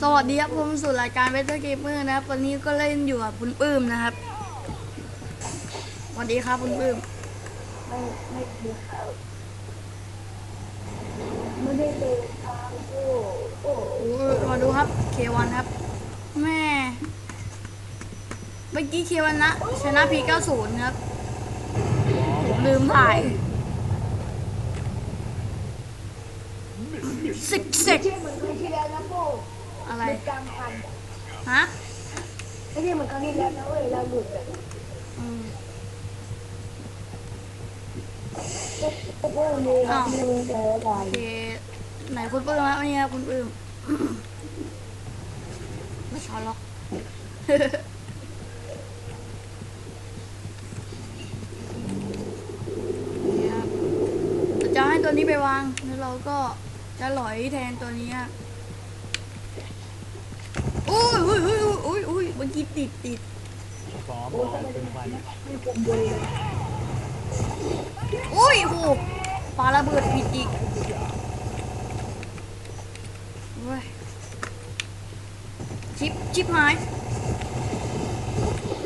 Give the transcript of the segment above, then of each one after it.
สวัสดีครับผมสู่รายการเวทเกมเมอร์นะครับ วันนี้ก็เล่นอยู่กับคุณปื้มนะครับสวัสดีครับคุณปื้มไม่ไม่ดีครับไม่ได้เดินทางโอ้โอ้โอ้มาดูครับเควันครับ แม่เมื่อกี้เควันนะชนะพี90ครับผมลืมถ่ายสิกเซก อะไร หลุดกลางพันฮะ ไม่ใช่เหมือนครั้งที่แล้วนะเว้ยเราหลุดแบบอืม โอ้โหมีครับมีแต่ละโอเคไหนคุณปื้มครับนี่ครับคุณปื้ม ไม่ช้อนหรอก นี่ครับเราจะให้ตัวนี้ไปวางแล้วเราก็จะหลอยแทนตัวนี้ครับโอ้ยโอ้ยโอ้ยโอ้ยโอ้ย เมื่อกี้ติดติด Bomb has been planted. ไม่ผมบนเลยโอ้ยโหปาระเบิดผิดอีกเว้ยชิปชิปหาย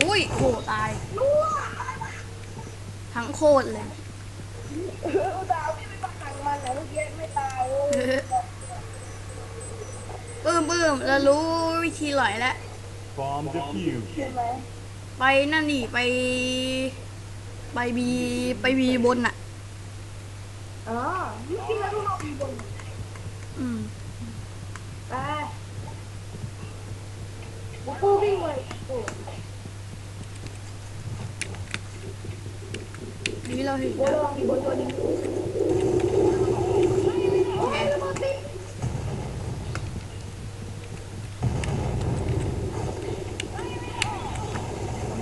อุ้ยโหตาย ทั้งโคตรเลยเออดาวพี่ไม่ประกันมันนะเมื่อกี้ไม่ตายเลยปื้มปื้มเรารู้วิธีหลอยแล้ว Bomb defused. ใช่ไหมไปนั่นนี่ไป ไปบีไปบีบนอะ อ๋อเมื่อกี้เราต้องลงบนอืมไปปุ๊บปุ๊บวิ่งเลยโอ้นี่เราเห็นโหแล้วระวังมีบนตัวนี้ โอเค ระวังติด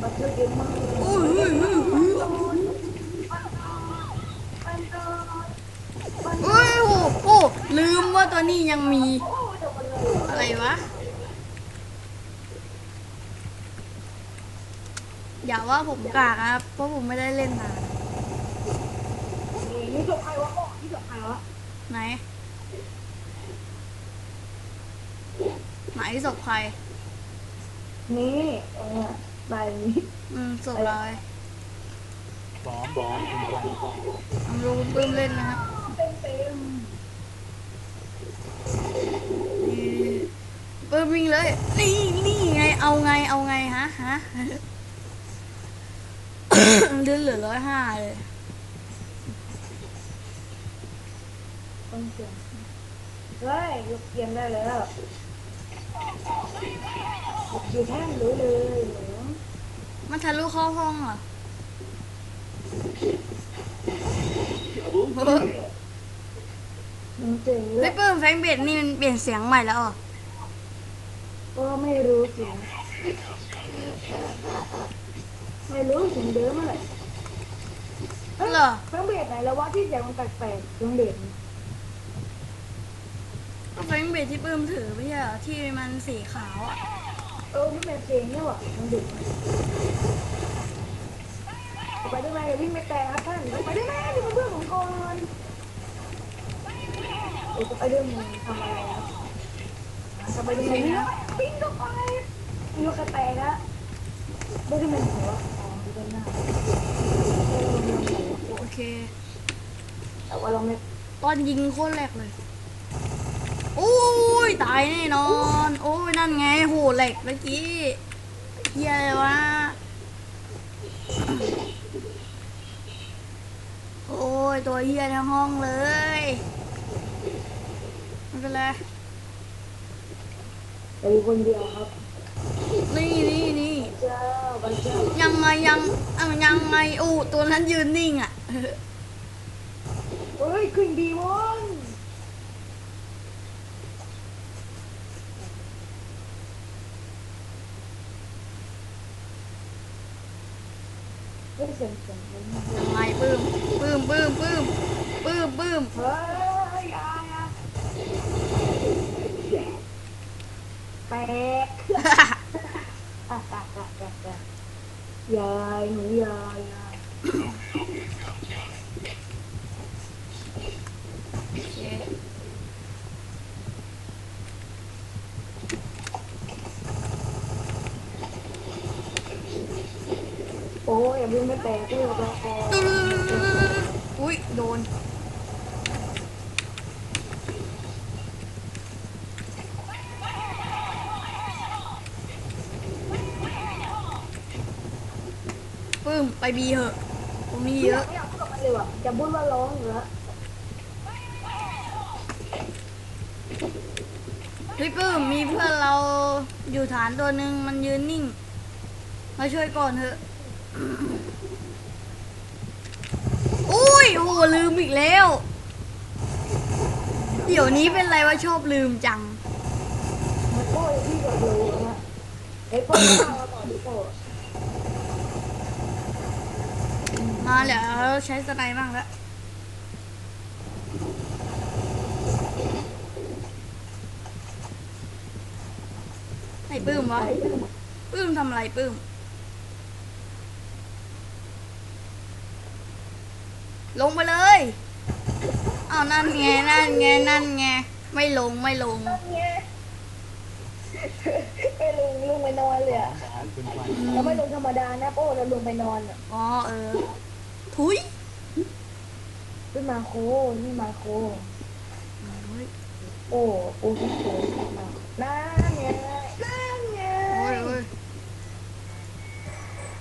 มันเยอะเยอะมากเลย อุ้ยอุ้ยอุ้ยอุ้ย มันก็ อุ้ยโหโอ้ลืมว่าตัวนี้ ยังมีโอ้จบเลยอะไรวะ อย่าว่าผมกากนะครับ เพราะผมไม่ได้เล่นนานนี่นี่จบใครวะโอ้นี่จบใครวะ ไหน ไหนศพใคร นี่เออใบนี้อืมศพเราเลย Bomb has been planted. ทำรูคุณปื้มเล่นนะครับ เต็มเต็ม นี่ ปื้มวิ่งเลย นี่นี่ไง เอาไง เอาไงฮะฮะเดือนเหลือร้อยห้าเลยต้องเสียงเฮ้ยยกเกียงได้แล้วอยู่แท่งรู้เลยเหรอมันทะลุเข้าห้องเหรอมันเจ๋งเลไม่ยปื้มแฟงเบดนี่มันเปลี่ยนเสียงใหม่แล้วเหรอ ก็ไม่รู้สิไม่รู้ถึงเดิมเมื่อไหร่เหรอ เครื่องเบสไหนแล้ววะที่เสียงมันแปลกๆเครื่องเบสก็แฟงเบดที่ปื้มถือไม่ใช่เหรอที่มันสีขาวอะเออไม่เป็นเพลงเนี่ยว่ะเครื่องเบสไปได้ไหมวิ่งไม่แตกครับท่านไปได้ไหมนี่เป็นเพื่อนของก่อนเออไปด้วยมึงทำอะไรครับจะไปด้วยมึง ปิ้งเข้าไปมีกระแตกอะไม่ได้เป็นหัวอ๋อไม่ได้หน้าโอเค แต่ว่าเราไม่ตอนยิงโคตรแรกเลย โอ้ยตายแน่นอน โอ้ยนั่นไงโหแหลกเมื่อกี้เฮียอะไรวะโอ้ยตัวเฮียทั้งห้องเลย ไม่เป็นไร ไปคนเดียวครับ นี่นี่นี่เจ้าบันเจ้ายังไงยังอะยังไงโอ้ตัวนั้นยืนนิ่งอะเฮ้ยขึ้นดีมอนเฮ้ยเสียงเสียง แปลกอะกะกะกะกะยายหนูยายโอ้ยอย่าลืมไม่แปลกด้วยแปลก อุ้ยโดน ไปบีเหอะตรงนี้เยไม่อยาอะกไม่อยากพูดกับมันเลยว่ะจะพูดว่าร้องอยู่แล้วเฮ้ยปึ้มมีเพื่อนเราอยู่ฐานตัวหนึ่งมันยืนนิ่ง มาช่วยก่อนเถอะ อุ้ยโอ้โหลืมอีกแล้ว เดี๋ยวนี้เป็นไรว่าชอบลืมจัง มันโป้ยที่กับรู้นะไอ้โป้ยข้าวมาต่อดิโป้ มาเดี๋ยวใช้สไนด์บ้างแล้วไอ้ปื้มวะปื้มทำอะไรปื้ม ลงไปเลยอ้าวนั่นไงนั่นไงนั่นไงไม่ลงไม่ลงเนี่ยไปลงลงไปนอนเลยอะ Bomb has been planted. แล้วไม่ลงธรรมดานะโป้เราลงไปนอนอะอ๋อเออ ทุยเป็นมาโคนี่มาโค โอ้ยโอ้โอ้ที่โคมานั่นไงนั่นไงโอ้ยโอ้ย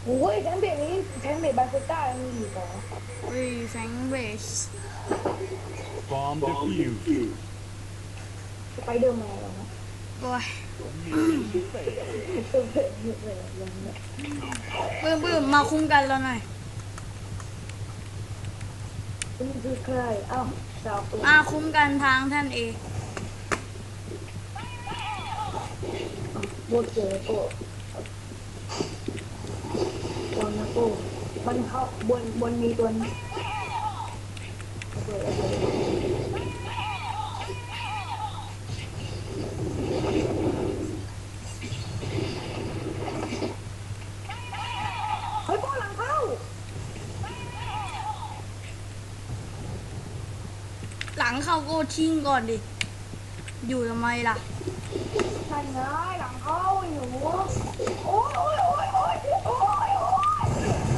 โอ้ยแชมเปี้ยนนี้แชมเปี้ยนบาสต้ามีอยู่ต่อโอ้ยแสงเบส Bomb defused. สไปเดอร์แมนหรอนะโอ้ย Mission failed. เติมเผ็ดเยอะเลยอะยังเนี่ยปื้มปื้มมาคุ้มกันเราหน่อย คุณคือใครอ้าวสาวตัวมาคุ้มกันทางท่านเอโบเจอโป้ตัวนะโป้มันเข้าบนบนมีตัวนี้เอาไปเอาไปเฮ้ยโป้หลังเข้า หลังเข้าก็ชิงก่อนดิ อยู่ทำไมล่ะใช่ไงหลังเข้าอยู่ โอ้ยโอ้ยโอ้ยโอ้ยโอ้ยโอ้ย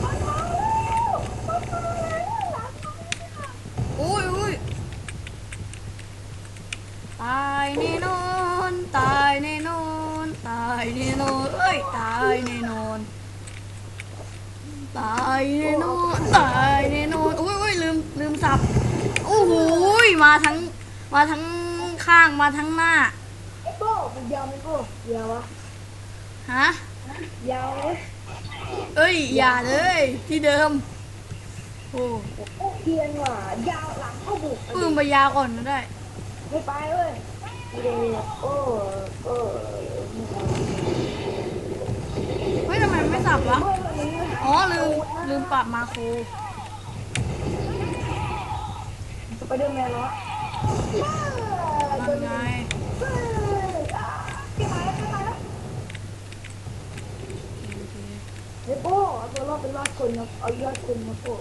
มันมาแล้วมันมาแล้วหลังเข้าอุ้ยอุ้ยตายแน่นอนตายแน่นอนตายแน่นอนเอ้ยตายแน่นอนตายแน่นอนตายแน่นอนอุ้ยอุ้ยลืม ลืมสับ โอ้โหย มาทั้งมาทั้งข้างมาทั้งหน้า ไอ้โป้มันยาวไหมโป้ยาววะฮะ ยาวไหมเอ้ย อย่าเลย ที่เดิม โอ้โอ้เกียนว่ะยาวหลังเข้าบุกปืนไปยาก่อนก็ได้ ไม่ไปเลยเดี๋ยวโอ้โอ้ไม่เอาเฮ้ยทำไมไม่สับวะเฮ้ยวันนี้อ๋อ ลืม ลืมปรับมาโคร ส ไปเดอร์แมนแล้วนั่นไงพี่ตายแล้พี่ตายแล้วเฮ้ยโป้เอาตัวรอดเป็นรอดคนนะเอายอดคนนะโป้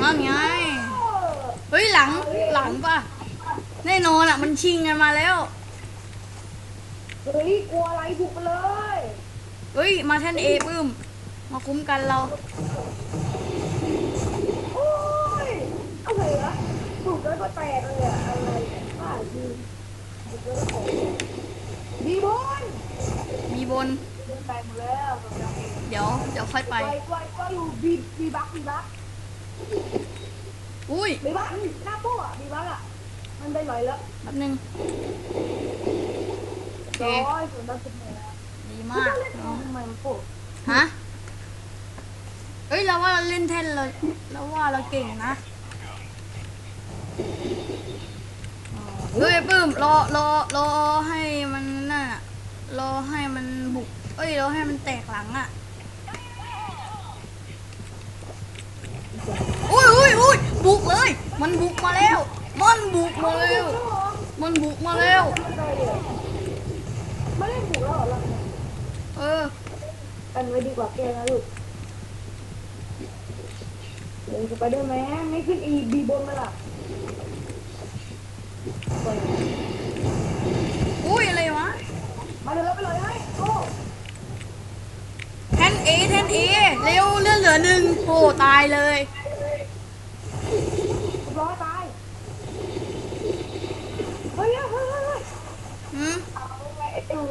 นั่นไง เฮ้ยหลังหลังป่ะ แน่นอนอะ มันชิงกันมาแล้ว เฮ้ยกลัวอะไรบุกไปเลย เฮ้ย มาแท่นเอปื้ม มาคุ้มกันเรา โอ้ยอะไรวะบุกแล้วก็แตกเลยอะอะไรเนี่ยบ้าจริงบุกแล้วก็แตกดีบอลมีบน เดินไปหมดแล้วเดี๋ยว เดี๋ยวค่อยไป ไปไปไปอยู่บีบีบักบีบักอุ้ย บีบักหน้าโป้อะบีบักอะมันได้ไหลแล้วแป๊บนึงโอเค ร้อยส่วนเราเป็นไงแล้ว ดีไม่มากต้องเล่นทำไมมันโป้ฮะเอ้ยเราว่าเราเล่นแท่นเราเราว่าเราเก่งนะเฮ้ยปื้มรอรอรอให้มันนั่นอะรอให้มันบุก เอ้ยรอให้มันแตกหลังอะอุ้ยอุ้ยอุ้ยบุกเลย มันบุกมาแล้ว มันบุกมาแล้ว มันบุกมาแล้วไม่เล่นบุกแล้วเหรอ เราเออ กันไว้ดีกว่าแกนะลูกเดี๋ยวสไปเดอร์แมนไม่ขึ้นอีบีบนมาล่ะไปมาเดี๋ยวเราไปเลยให้โอ้แทนเอแทนเอเร็วเลือดเหลือหนึ่งโหตายเลยร้อยตาย เฮ้ยเฮ้ยเฮ้ยเฮ้ย หืม เอาไงไอ้ หนู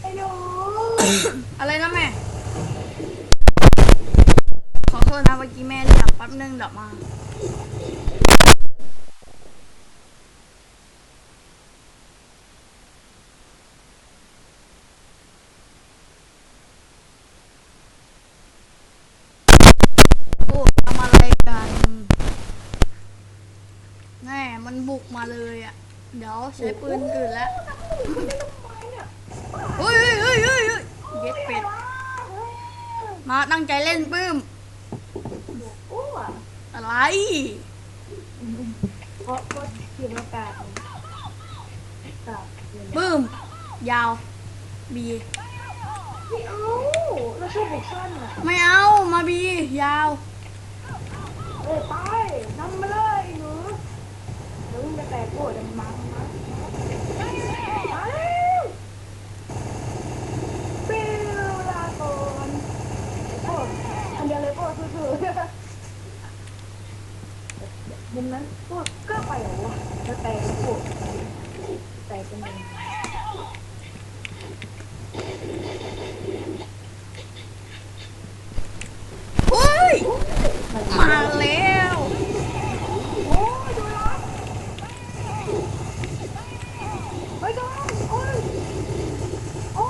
ไอ้หนูอะไรนะแม่ ขอโทษนะเมื่อกี้แม่เรียกแป๊บนึงเดี๋ยวมาโอ้ทำอะไรกันแน่มันบุกมาเลยอะ เดี๋ยวใช้ปืนอื่นแล้วเฮ้ยเฮ้ยเฮ้ยเฮ้ยเฮ้ยเย็ดเป็ด มาตั้งใจเล่นปื้มโอ้อะอะไร เพราะเพราะทีมอากาศกับปื้ม ยาว บีไม่เอาเราชอบบุกซ่อนอะไม่เอา มาบี ยาว เอ้ยไปนำมาเลยหนูเดี๋ยวมึงจะแตกโกรธเดี๋ยวมึงมามามาแล้วปิวลาก่อนโอ้อันเดียวเลยโอ้สู้ๆมุมนั้นโอ้ก็ไปเหรอวะแล้วแตกโกรธแตกเป็นยังไง เฮ้ย มาแล้ว โอ้ยดูนะไม่ต้องโอ้ยโอ้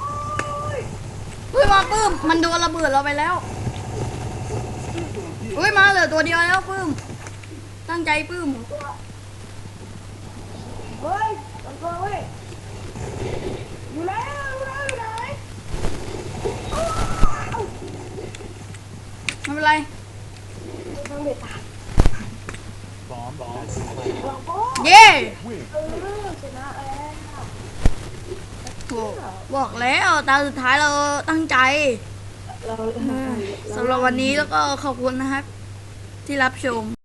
ย เฮ้ย มาปื้ม มันโดนระเบิดเราไปแล้วเฮ้ยมาเหลือตัวเดียวแล้วปื้ม ตั้งใจปื้มเฮ้ยตังตัวเว้ยอยู่แล้วอยู่แล้วอยู่ไหนอ้าวไม่เป็นไรทางเด็ดขาด Bomb has หลังโป๊เย้ win. เออชนะแล้วโหบอกแล้วตาสุดท้ายเราตั้งใจ เรา สำหรับวันนี้แล้วก็ขอบคุณนะครับ ที่รับชม